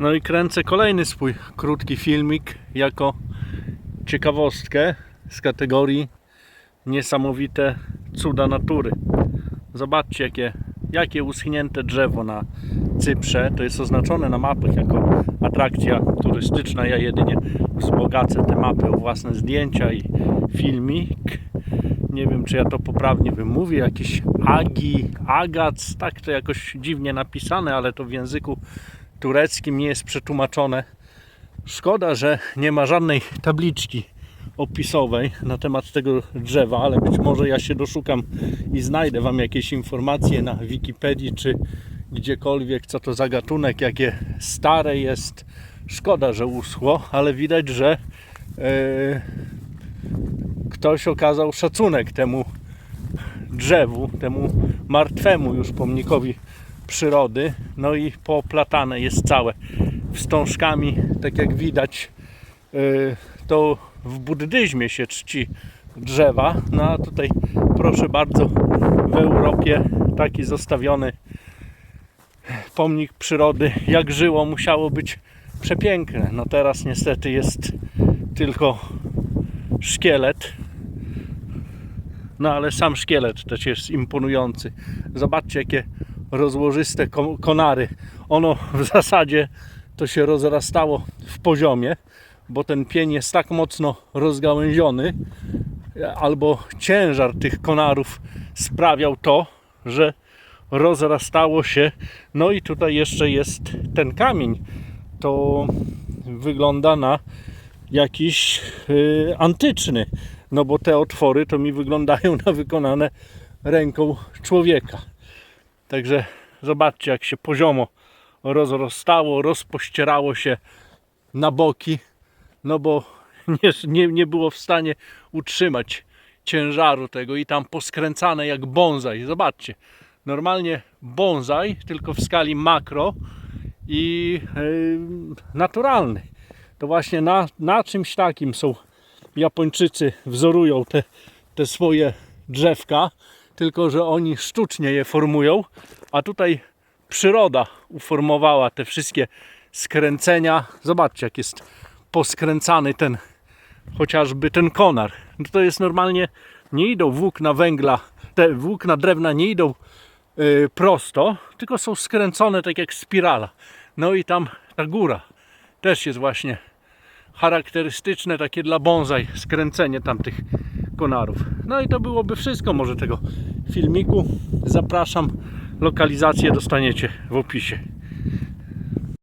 No i kręcę kolejny swój krótki filmik jako ciekawostkę z kategorii niesamowite cuda natury. Zobaczcie jakie, jakie uschnięte drzewo na Cyprze. To jest oznaczone na mapach jako atrakcja turystyczna. Ja jedynie wzbogacę te mapy o własne zdjęcia i filmik. Nie wiem czy ja to poprawnie wymówię. Jakiś Agi, Agac, tak to jakoś dziwnie napisane, ale to w języku tureckim nie jest przetłumaczone. Szkoda, że nie ma żadnej tabliczki opisowej na temat tego drzewa, ale być może ja się doszukam i znajdę Wam jakieś informacje na Wikipedii czy gdziekolwiek, co to za gatunek, jakie stare jest. Szkoda, że uschło, ale widać, że e, ktoś okazał szacunek temu drzewu, temu martwemu już pomnikowi przyrody. No i poplatane jest całe wstążkami, tak jak widać. Yy, To w buddyzmie się czci drzewa. No a tutaj proszę bardzo w Europie taki zostawiony pomnik przyrody jak żyło musiało być przepiękne. No teraz niestety jest tylko szkielet. No ale sam szkielet też jest imponujący. Zobaczcie jakie rozłożyste ko- konary. Ono w zasadzie to się rozrastało w poziomie, bo ten pień jest tak mocno rozgałęziony, albo ciężar tych konarów sprawiał to, że rozrastało się. No i tutaj jeszcze jest ten kamień. To wygląda na jakiś y, antyczny. No bo te otwory to mi wyglądają na wykonane ręką człowieka. Także zobaczcie, jak się poziomo rozrostało, rozpościerało się na boki, no bo nie, nie, nie było w stanie utrzymać ciężaru tego i tam poskręcane jak bonsai. Zobaczcie, normalnie bonsai, tylko w skali makro i yy, naturalny. To właśnie na, na czymś takim są Japończycy wzorują te, te swoje drzewka, tylko że oni sztucznie je formują, a tutaj przyroda uformowała te wszystkie skręcenia. Zobaczcie, jak jest poskręcany ten chociażby ten konar. No to jest normalnie, nie idą włókna węgla, te włókna drewna nie idą y, prosto, tylko są skręcone tak jak spirala. No i tam ta góra też jest właśnie charakterystyczne takie dla bonsai skręcenie tamtych konarów. No i to byłoby wszystko może tego filmiku. Zapraszam. Lokalizację dostaniecie w opisie.